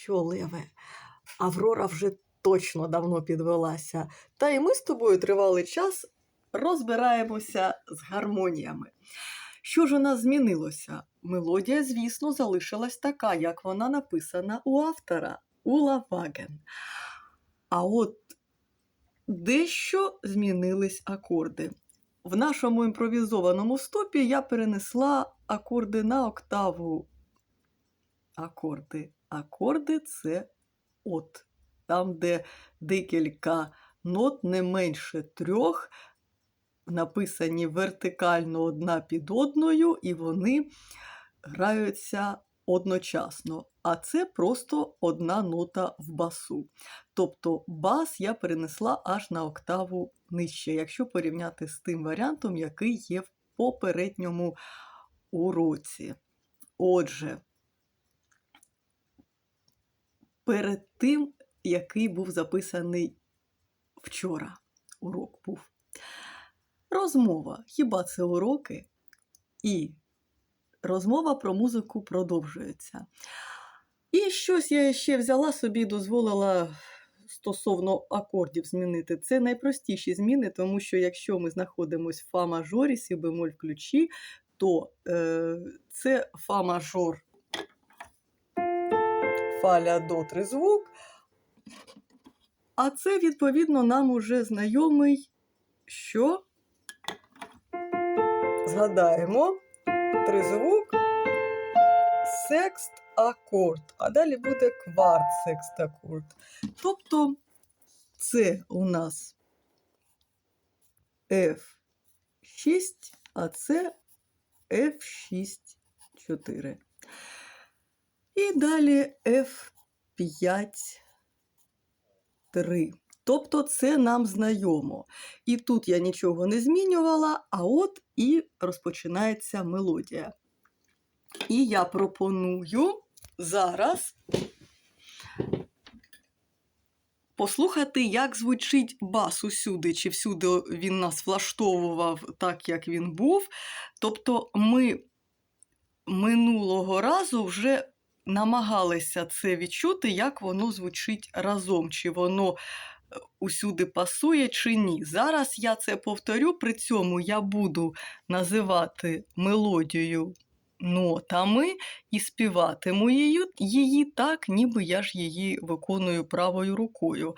Що, Леве, Аврора вже точно давно підвелася. Та й ми з тобою тривалий час розбираємося з гармоніями. Що ж у нас змінилося? Мелодія, звісно, залишилась така, як вона написана у автора Ула Ваген. А от дещо змінились акорди. В нашому імпровізованому стопі я перенесла акорди на октаву. Акорди. Акорди це от. Там, де декілька нот не менше трьох, написані вертикально одна під одною, і вони граються одночасно. А це просто одна нота в басу. Тобто бас я перенесла аж на октаву нижче, якщо порівняти з тим варіантом, який є в попередньому уроці. Отже, перед тим, який був записаний вчора, урок був. Розмова. Хіба це уроки? І розмова про музику продовжується. І щось я ще взяла собі, дозволила стосовно акордів змінити. Це найпростіші зміни, тому що якщо ми знаходимося в фа-мажорі, сі бемоль ключі, то е, це фа-мажор, фа-ля, до, тризвук. А це, відповідно, нам уже знайомий, що згадаємо тризвук, секст акорд, а далі буде кварт секст акорд. Тобто це у нас F6, а це F6, 4. І далі F5, 3. Тобто це нам знайомо. І тут я нічого не змінювала, а от і розпочинається мелодія. І я пропоную зараз послухати, як звучить бас усюди, чи всюди він нас влаштовував так, як він був. Тобто ми минулого разу вже намагалися це відчути, як воно звучить разом, чи воно е, усюди пасує, чи ні. Зараз я це повторю, при цьому я буду називати мелодію нотами і співатиму її, її так, ніби я ж її виконую правою рукою.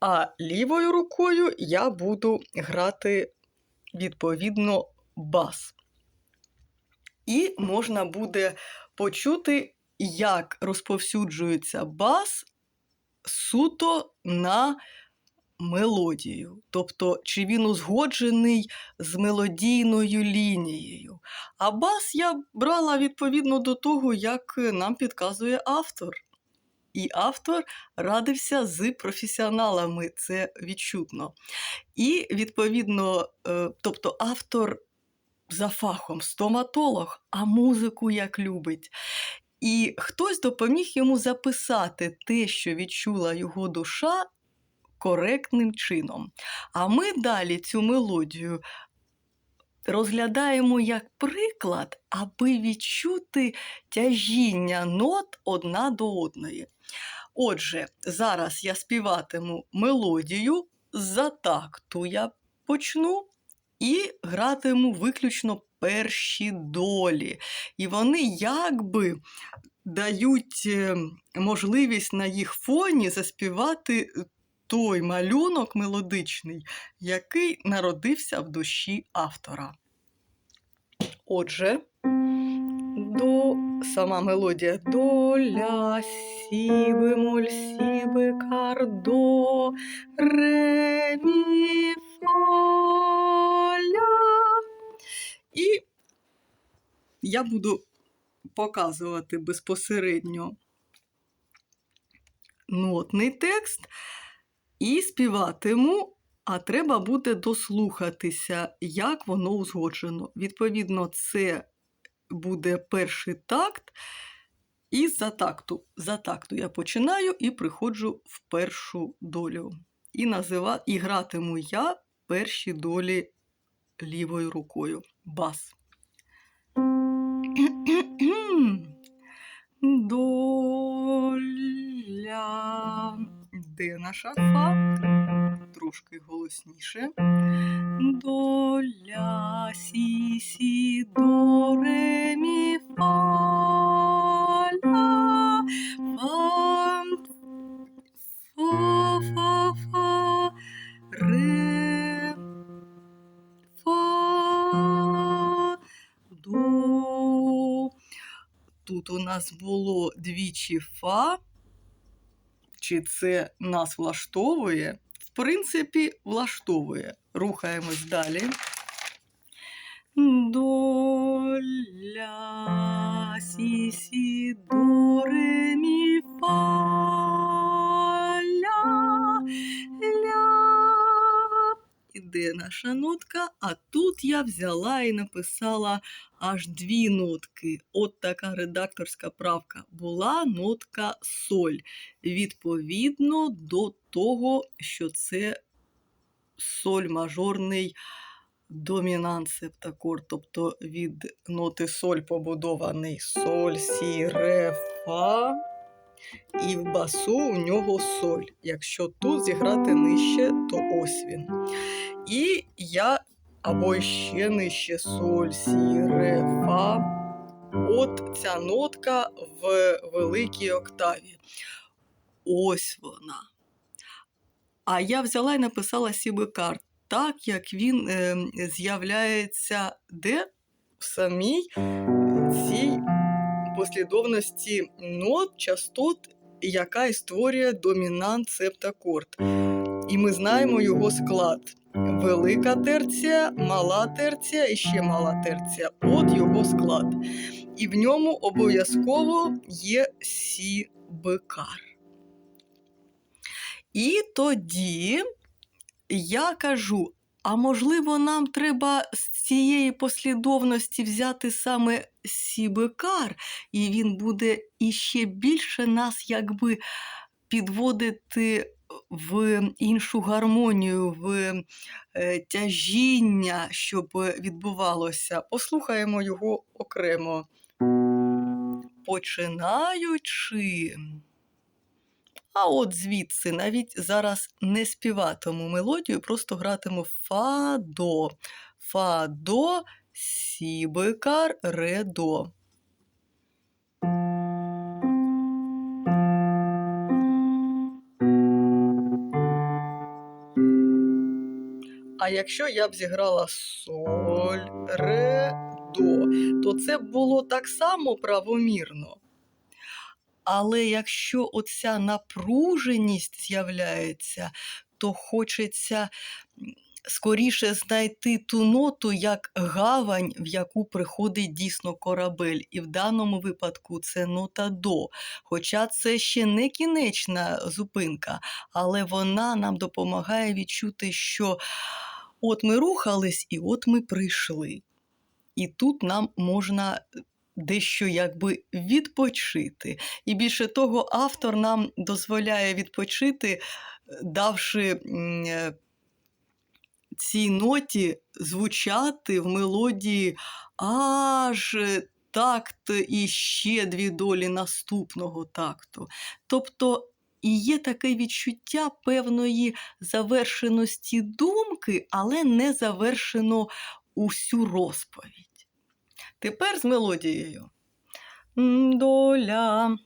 А лівою рукою я буду грати відповідно бас. І можна буде почути, як розповсюджується бас суто на мелодію. Тобто, чи він узгоджений з мелодійною лінією. А бас я брала відповідно до того, як нам підказує автор. І автор радився з професіоналами, це відчутно. І, відповідно, е, тобто автор за фахом стоматолог, а музику як любить. І хтось допоміг йому записати те, що відчула його душа, коректним чином. А ми далі цю мелодію розглядаємо як приклад, аби відчути тяжіння нот одна до одної. Отже, зараз я співатиму мелодію, за такту я почну і гратиму виключно перші долі. І вони якби дають е, можливість на їх фоні заспівати той малюнок мелодичний, який народився в душі автора. Отже, до сама мелодія до ля, сі бемоль, сі бекар, ре, я буду показувати безпосередньо нотний текст і співатиму, а треба буде дослухатися, як воно узгоджено. Відповідно, це буде перший такт. І за такту, за такту я починаю і приходжу в першу долю. І назива, і гратиму я перші долі лівою рукою. Бас. Доля. Де наша фа? Трошки голосніше. Доля сі, сі. Нас було двічі фа. Чи це нас влаштовує? В принципі, влаштовує. Рухаємось далі. До, ля, до, ре, мі, фа, Іде наша нотка, а тут я взяла і написала аж дві нотки. От така редакторська правка. Була нотка соль. Відповідно до того, що це соль мажорний домінант септакорд, тобто від ноти соль побудований соль, сі, ре, фа. І в басу у нього соль. Якщо тут зіграти нижче, то ось він. І я або ще нижче соль, сі, ре, фа. От ця нотка в великій октаві. Ось вона. А я взяла і написала сібекар, так як він е, з'являється де в самій цій послідовності нот, частот, яка і створює домінант септакорд. І ми знаємо його склад. Велика терція, мала терція і ще мала терція. От його склад. І в ньому обов'язково є сі бекар. І тоді я кажу: а можливо, нам треба з цієї послідовності взяти саме сібекар, і він буде іще більше нас якби підводити в іншу гармонію, в е, тяжіння, щоб відбувалося. Послухаємо його окремо. Починаючи. А от звідси навіть зараз не співатиму мелодію, просто гратиму фа-до. Фа-до, сі-бекар, ре-до. А якщо я б зіграла соль, ре, до, то це було так само правомірно. Але якщо оця напруженість з'являється, то хочеться скоріше знайти ту ноту як гавань, в яку приходить дійсно корабель. І в даному випадку це нота до. Хоча це ще не кінечна зупинка, але вона нам допомагає відчути, що от ми рухались і от ми прийшли. І тут нам можна дещо якби відпочити. І більше того, автор нам дозволяє відпочити, давши е, цій ноті звучати в мелодії аж е, такт і ще дві долі наступного такту. Тобто і є таке відчуття певної завершеності думки, але не завершено усю розповідь. Тепер з мелодією. Доля.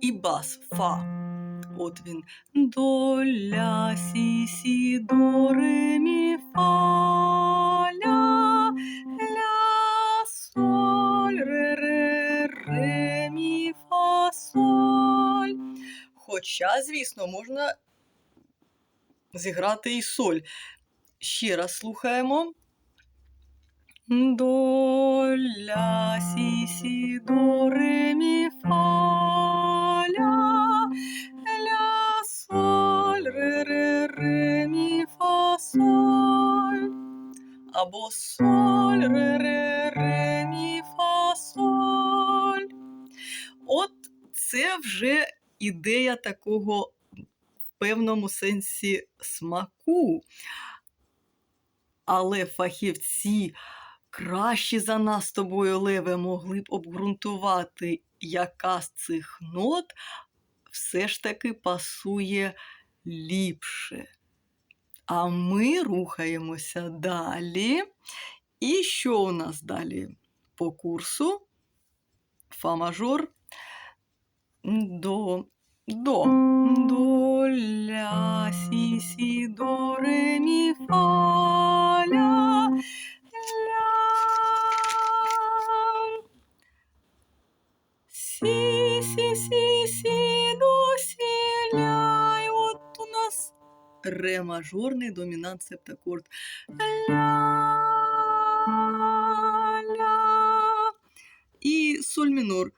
І бас фа. От він. До ля, сі, сі, до, ре, мі, фа, Хоча, звісно, можна зіграти і соль. Ще раз слухаємо. До, ля, сі, сі, до, ре, мі, фа, ля, ля, соль, ре, ре, ре, мі, фа, соль. Або соль, ре, ре, ре, мі, фа, соль. От це вже ідея такого в певному сенсі смаку. Але фахівці кращі за нас тобою, Леве, могли б обґрунтувати, яка з цих нот все ж таки пасує ліпше. А ми рухаємося далі. І що у нас далі по курсу? Фа мажор до до. До ля сі сі до ре мі фа ля ля сі сі сі сі до сі ля і от у нас ре мажорний домінант септакорд ля ля і соль мінор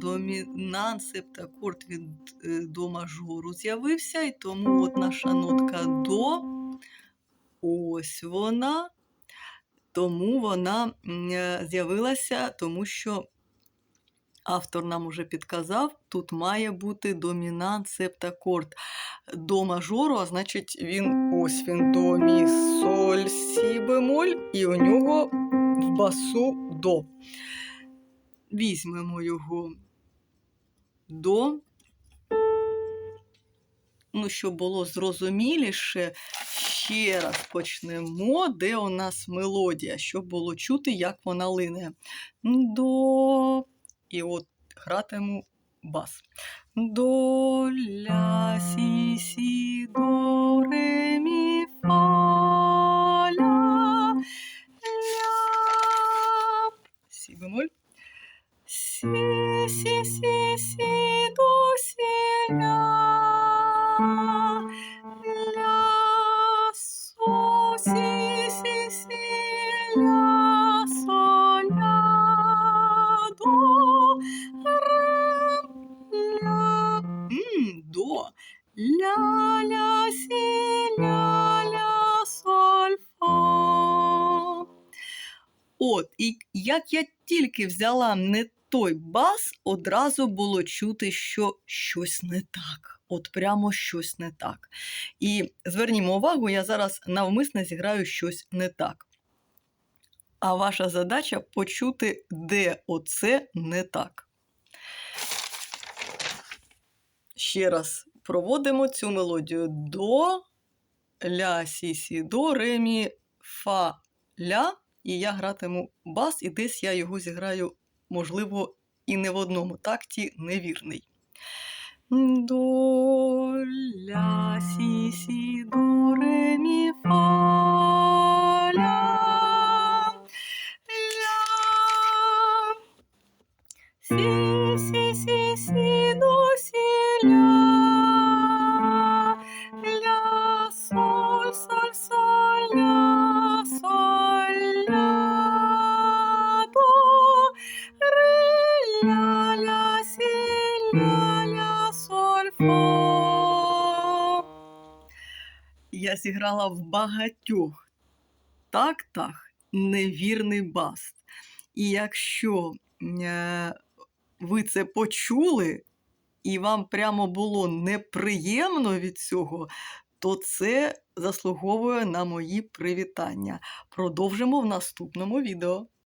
домінант септакорд від е, до мажору з'явився, і тому от наша нотка до. Ось вона. Тому вона е, з'явилася, тому що автор нам уже підказав, тут має бути домінант септакорд до мажору, а значить він ось він до мі соль сі бемоль, і у нього в басу до. Візьмемо його до. Ну, щоб було зрозуміліше, ще раз почнемо, де у нас мелодія, щоб було чути, як вона лине. До. І от гратиму бас. До сі сі як я тільки взяла не той бас, одразу було чути, що щось не так. От прямо щось не так. І звернімо увагу, я зараз навмисно зіграю щось не так. А ваша задача почути, де оце не так. Ще раз проводимо цю мелодію до ля сі сі до ре мі фа ля. І я гратиму бас, і десь я його зіграю, можливо, і не в одному такті невірний. До ля сі ля ля соль фа. Я зіграла в багатьох тактах невірний бас. І якщо е, ви це почули, і вам прямо було неприємно від цього, то це заслуговує на мої привітання. Продовжимо в наступному відео.